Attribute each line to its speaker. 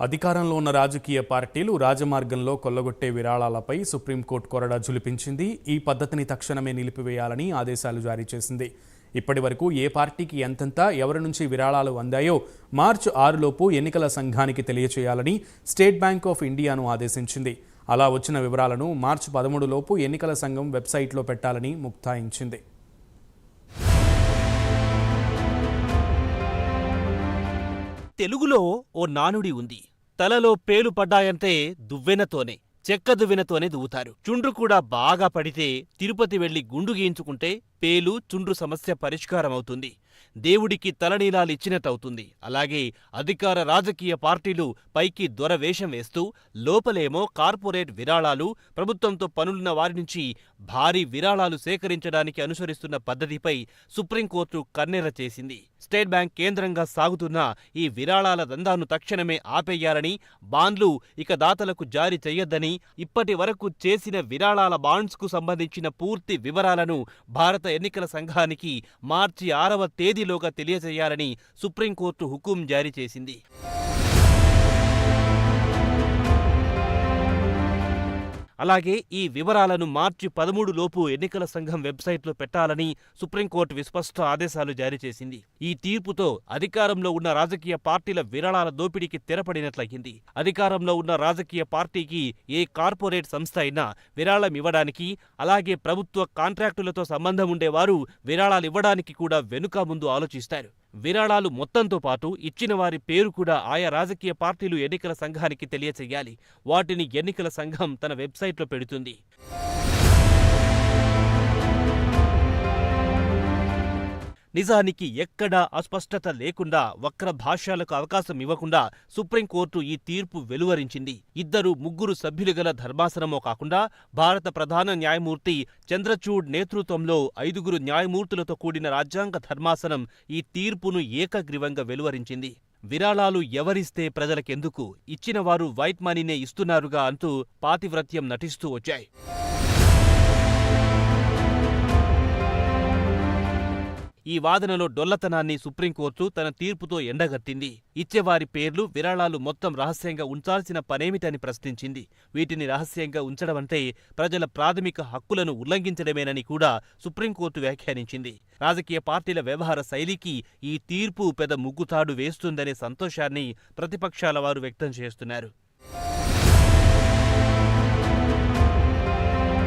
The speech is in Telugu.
Speaker 1: అధికారంలో ఉన్న రాజకీయ పార్టీలు రాజమార్గంలో కొల్లగొట్టే విరాళాలపై సుప్రీంకోర్టు కొరడా జులిపించింది ఈ పద్ధతిని తక్షణమే నిలిపివేయాలని ఆదేశాలు జారీ చేసింది. ఇప్పటి వరకు ఏ పార్టీకి ఎంతెంత ఎవరి నుంచి విరాళాలు అందాయో మార్చి ఆరులోపు ఎన్నికల సంఘానికి తెలియచేయాలని స్టేట్ బ్యాంక్ ఆఫ్ ఇండియాను ఆదేశించింది. అలా వచ్చిన వివరాలను మార్చి పదమూడులోపు ఎన్నికల సంఘం వెబ్సైట్లో పెట్టాలని ముక్తాయించింది.
Speaker 2: తెలుగులో ఓ నానుడి ఉంది. తలలో పేలు పడ్డాయంటే దువ్వెనతోనే చెక్క దువ్వెనతోనే దువ్వుతారు. చుండ్రు కూడా బాగా పడితే తిరుపతి వెళ్ళి గుండు గీయించుకుంటే పేలు చుండ్రు సమస్య పరిష్కారమవుతుంది. దేవుడికి తలనీలాలిచ్చినట్టవుతుంది అలాగే అధికార రాజకీయ పార్టీలు పైకి దొరవేషం వేస్తూ లోపలేమో కార్పొరేట్ విరాళాలు ప్రభుత్వంతో పనులున్న వారి నుంచి భారీ విరాళాలు సేకరించడానికి అనుసరిస్తున్న పద్ధతిపై సుప్రీంకోర్టు కన్నెర చేసింది. స్టేట్ బ్యాంక్ కేంద్రంగా సాగుతున్న ఈ విరాళాల దందాను తక్షణమే ఆపేయాలని బాండ్లు ఇక దాతలకు జారీ చేయొద్దని ఇప్పటి వరకు చేసిన విరాళాల బాండ్స్కు సంబంధించిన పూర్తి వివరాలను భారత ఎన్నికల సంఘానికి మార్చి ఆరవ తేదీలోగా తెలియజేయాలని సుప్రీంకోర్టు హుకుం జారీ చేసింది. అలాగే ఈ వివరాలను మార్చి పదమూడు లోపు ఎన్నికల సంఘం వెబ్సైట్లో పెట్టాలని సుప్రీంకోర్టు విస్పష్ట ఆదేశాలు జారీ చేసింది. ఈ తీర్పుతో అధికారంలో ఉన్న రాజకీయ పార్టీల విరాళాల దోపిడీకి తెరపడినట్లయింది. అధికారంలో ఉన్న రాజకీయ పార్టీకి ఏ కార్పొరేట్ సంస్థ అయినా విరాళం ఇవ్వడానికి అలాగే ప్రభుత్వ కాంట్రాక్టులతో సంబంధం ఉండేవారు విరాళాలు ఇవ్వడానికి కూడా వెనుక ముందు ఆలోచిస్తారు. విరాళాలు మొత్తంతో పాటు ఇచ్చిన వారి పేరు కూడా ఆయా రాజకీయ పార్టీలు ఎన్నికల సంఘానికి తెలియచేయాలి. వాటిని ఎన్నికల సంఘం తన వెబ్సైట్లో పెడుతుంది. నిజానికి ఎక్కడా అస్పష్టత లేకుండా వక్ర భాష్యాలకు అవకాశం ఇవ్వకుండా సుప్రీంకోర్టు ఈ తీర్పు వెలువరించింది. ఇద్దరు ముగ్గురు సభ్యులు గల ధర్మాసనమో కాకుండా భారత ప్రధాన న్యాయమూర్తి చంద్రచూడ్ నేతృత్వంలో ఐదుగురు న్యాయమూర్తులతో కూడిన రాజ్యాంగ ధర్మాసనం ఈ తీర్పును ఏకగ్రీవంగా వెలువరించింది. విరాళాలు ఎవరిస్తే ప్రజలకెందుకు? ఇచ్చినవారు వైట్ మనీనే ఇస్తున్నారుగా అంటూ పాతివ్రత్యం నటిస్తూ వచ్చాయి. ఈ వాదనలో డొల్లతనాన్ని సుప్రీంకోర్టు తన తీర్పుతో ఎండగట్టింది. ఇచ్చేవారి పేర్లు విరాళాలు మొత్తం రహస్యంగా ఉంచాల్సిన పనేమిటని ప్రశ్నించింది. వీటిని రహస్యంగా ఉంచడమంటే ప్రజల ప్రాథమిక హక్కులను ఉల్లంఘించడమేనని కూడా సుప్రీంకోర్టు వ్యాఖ్యానించింది. రాజకీయ పార్టీల వ్యవహార శైలికి ఈ తీర్పు పెద్ద ముగ్గుతాడు వేస్తుందనే సంతోషాన్ని ప్రతిపక్షాల వారు వ్యక్తం చేస్తున్నారు.